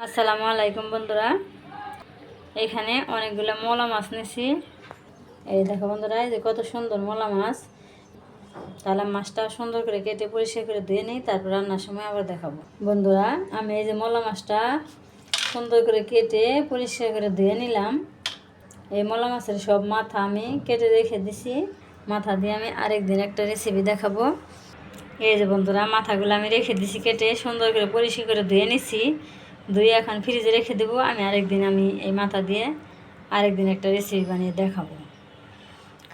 আসসালামু আলাইকুম বন্ধুরা। এখানে অনেকগুলো মলা মাছ নিয়েছি এই দেখো বন্ধুরা, এই যে কত সুন্দর মলা মাছ। তাহলে মাছটা সুন্দর করে কেটে পরিষ্কার করে ধুয়ে নিই, তারপর রান্নার সময় আবার দেখাবো। বন্ধুরা, আমি এই যে মলা মাছটা সুন্দর করে কেটে পরিষ্কার করে ধুয়ে নিলাম। এই মলা মাছের সব মাথা আমি কেটে রেখে দিছি। মাথা দিয়ে আমি আরেকদিন একটা রেসিপি দেখাবো। এই যে বন্ধুরা, মাথাগুলো আমি রেখে দিছি, কেটে সুন্দর করে পরিষ্কার করে ধুয়ে নিছি। ধুয়ে এখন ফ্রিজে রেখে দেবো। আমি আরেকদিন আমি এই মাথা দিয়ে আরেকদিন একটা রেসিপি বানিয়ে দেখাবো।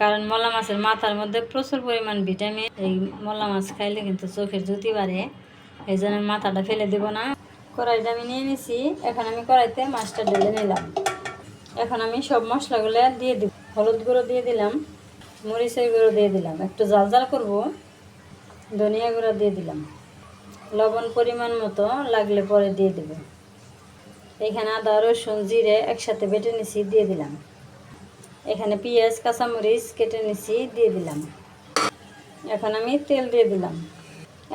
কারণ মলা মাছের মাথার মধ্যে প্রচুর পরিমাণ ভিটামিন এই মলা মাছ খাইলে কিন্তু চোখের জ্যোতি বাড়ে। এই জন্য মাথাটা ফেলে দেবো না। কড়াইটা আমি নিয়ে নিছি। এখন আমি কড়াইতে মাছটা ঢেলে নিলাম। এখন আমি সব মশলাগুলো দিয়ে দিব। হলুদ গুঁড়ো দিয়ে দিলাম, মরিচের গুঁড়ো দিয়ে দিলাম। একটু জাল জাল করব, ধনিয়া গুঁড়ো দিয়ে দিলাম। লবণ পরিমাণ মতো লাগলে পরে দিয়ে দেব। এখানে আদা, রসুন, জিরে একসাথে বেটে নিছি, দিয়ে দিলাম। এখানে পেঁয়াজ, কাঁচামরিচ কেটে নিছি, দিয়ে দিলাম। এখন আমি তেল দিয়ে দিলাম।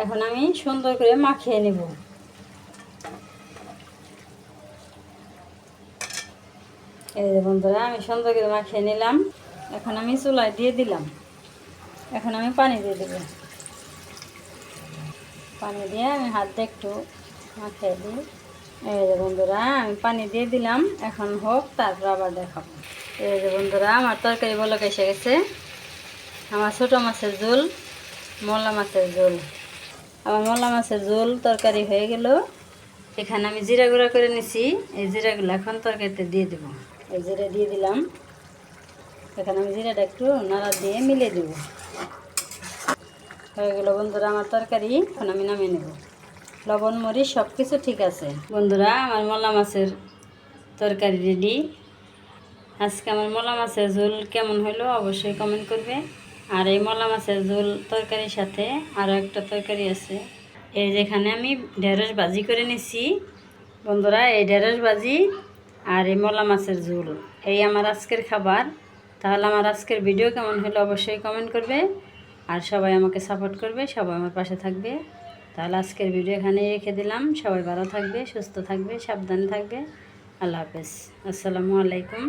এখন আমি সুন্দর করে মাখিয়ে নেব। এই বন্ধুরা, আমি সুন্দর করে মাখিয়ে নিলাম। এখন আমি চুলায় দিয়ে দিলাম। এখন আমি পানি দিয়ে দেবো। পানি দিয়ে আমি হাত দিয়ে একটু মাখিয়ে দিই। এই যে বন্ধুরা, আমি পানি দিয়ে দিলাম, এখন হোক, তারপর আবার দেখাবো। এই যে বন্ধুরা, আমার তরকারি বলক এসে গেছে। আমার ছোটো মাছের ঝোল মলা মাছের ঝোল। আমার মলা মাছের ঝোল তরকারি হয়ে গেল। এখানে আমি জিরা গুঁড়া করে নিছি। এই জিরাগুলো এখন তরকারিতে দিয়ে দেবো। এই জিরা দিয়ে দিলাম। এখানে আমি জিরাটা একটু নাড়া দিয়ে মিলিয়ে দেবো। হয়ে গেল বন্ধুরা, আমার তরকারি। এখন আমি নামিয়ে নেব। লবণ, মরিচ সব কিছু ঠিক আছে। বন্ধুরা, আমার মলা মাছের তরকারি রেডি আজকে আমার মলা মাছের ঝোল কেমন হলো অবশ্যই কমেন্ট করবে। আর এই মলা মাছের ঝোল তরকারির সাথে আরও একটা তরকারি আছে। এই যেখানে আমি ঢেঁড়স ভাজি করে নিছি। বন্ধুরা, এই ঢেঁড়স ভাজি আর এই মলা মাছের ঝোল, এই আমার আজকের খাবার। তাহলে আমার আজকের ভিডিও কেমন হলো অবশ্যই কমেন্ট করবে। আর সবাই আমাকে সাপোর্ট করবে, সবাই আমার পাশে থাকবে। তাহলে আজকের ভিডিও এখানে রেখে দিলাম। সবাই ভালো থাকবে, সুস্থ থাকবে, সাবধানে থাকবে। আল্লাহ হাফেজ। আসসালামু আলাইকুম।